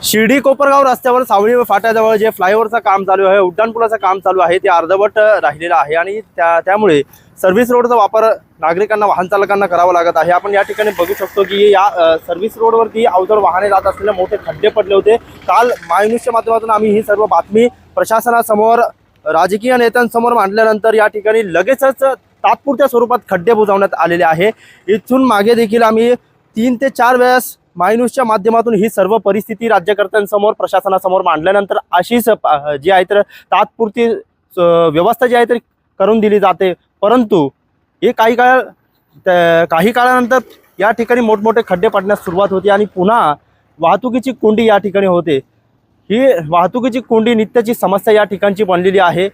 शिर्डी कोपरगाव रस्त्यावर सावळी फाट्याजवळ जे फ्लायओव्हरचं काम चालू आहे उड्डाणपुलाचं काम चालू आहे ते अर्धवट राहिलेलं आहे आणि त्या त्यामुळे सर्व्हिस रोडचा वापर नागरिकांना वाहन चालकांना करावा लागत आहे. आपण या ठिकाणी बघू शकतो की या सर्व्हिस रोडवरती अवजड वाहने जात असलेले मोठे खड्डे पडले होते. काल मायन्यूजच्या माध्यमातून आम्ही ही सर्व बातमी प्रशासनासमोर राजकीय नेत्यांसमोर मांडल्यानंतर या ठिकाणी लगेचच तात्पुरत्या स्वरूपात खड्डे बुजवण्यात आलेले आहे. इथून मागे देखील आम्ही तीन ते चार वेळेस मायन्यूजच्या माध्यमातून ही सर्व परिस्थिती राज्यकर्त्यांसमोर प्रशासनासमोर मांडल्यानंतर अशीच जी आहे तर तात्पुरती व्यवस्था जी आहे तर करून दिली जाते. परंतु हे काही काळ काही काळानंतर या ठिकाणी मोठमोठे खड्डे पडण्यास सुरुवात होते आणि पुन्हा वाहतुकीची कोंडी या ठिकाणी होते. ही वाहतुकीची कोंडी नित्याची समस्या या ठिकाणची बनलेली आहे.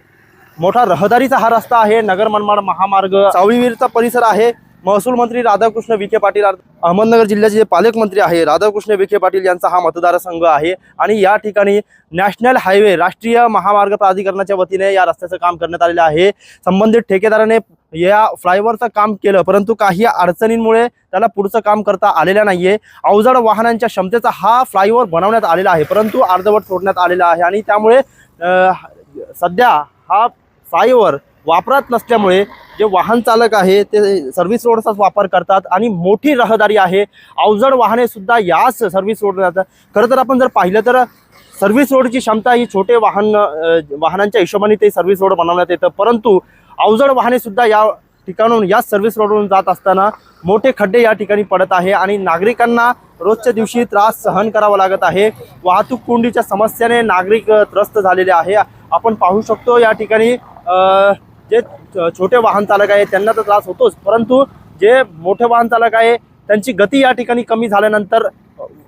मोठा रहदारीचा हा रस्ता आहे. नगर मनमाड महामार्ग सावळीवीरचा परिसर आहे. महसूल मंत्री राधाकृष्ण विखे पाटील अहमदनगर जिल्ह्याचे जे पालकमंत्री आहे राधाकृष्ण विखे पाटील यांचा हा मतदारसंघ आहे. आणि या ठिकाणी नॅशनल हायवे राष्ट्रीय महामार्ग प्राधिकरणाच्या वतीने या रस्त्याचं काम करण्यात आलेलं आहे. संबंधित ठेकेदाराने या फ्लायओव्हरचं काम केलं परंतु काही अडचणींमुळे त्याला पुढचं काम करता आलेलं नाहीये. अवजड वाहनांच्या क्षमतेचा हा फ्लायओव्हर बनवण्यात आलेला आहे परंतु अर्धवट सोडण्यात आलेला आहे. आणि त्यामुळे सध्या हा फ्लायओव्हर वापरात नसल्यामुळे जे वाहन चालक आहे ते सर्व्हिस रोडचाच वापर करतात आणि मोठी रहदारी आहे. अवजड वाहने सुद्धा याच सर्व्हिस रोड जातात. खरं तर आपण जर पाहिलं तर सर्व्हिस रोडची क्षमता ही छोटे वाहन वाहनांच्या हिशोबाने ते सर्व्हिस रोड बनवण्यात येतं. परंतु अवजड वाहने सुद्धा या ठिकाणून याच सर्व्हिस रोडवरून जात असताना मोठे खड्डे या ठिकाणी पडत आहे आणि नागरिकांना रोजच्या दिवशी त्रास सहन करावा लागत आहे. वाहतूक कोंडीच्या समस्याने नागरिक त्रस्त झालेले आहे. आपण पाहू शकतो या ठिकाणी जे छोटे वाहन चालक आहे त्यांना तर त्रास होतोच. परंतु जे मोठे वाहन चालक आहे त्यांची गती या ठिकाणी कमी झाल्यानंतर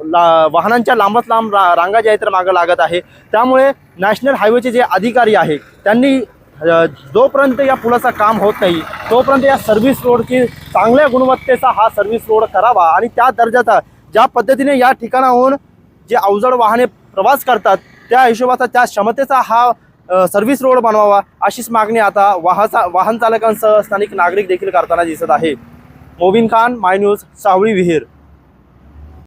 ला वाहनांच्या लांबच लांब रा रांगा ज्या आहेत तर मागं लागत आहे. त्यामुळे नॅशनल हायवेचे जे अधिकारी आहे त्यांनी जोपर्यंत या पुलाचं काम होत नाही तोपर्यंत या सर्व्हिस रोडची चांगल्या गुणवत्तेचा हा सर्व्हिस रोड करावा आणि त्या दर्जाचा ज्या पद्धतीने या ठिकाणाहून जे अवजड वाहने प्रवास करतात त्या हिशोबाचा त्या क्षमतेचा हा सर्व्हिस रोड बनवावा अशीच मागणी आता वाहसा वाहन चालकांसह स्थानिक नागरिक देखील करताना दिसत आहे. Mobin Khan my news Sawali Vihir.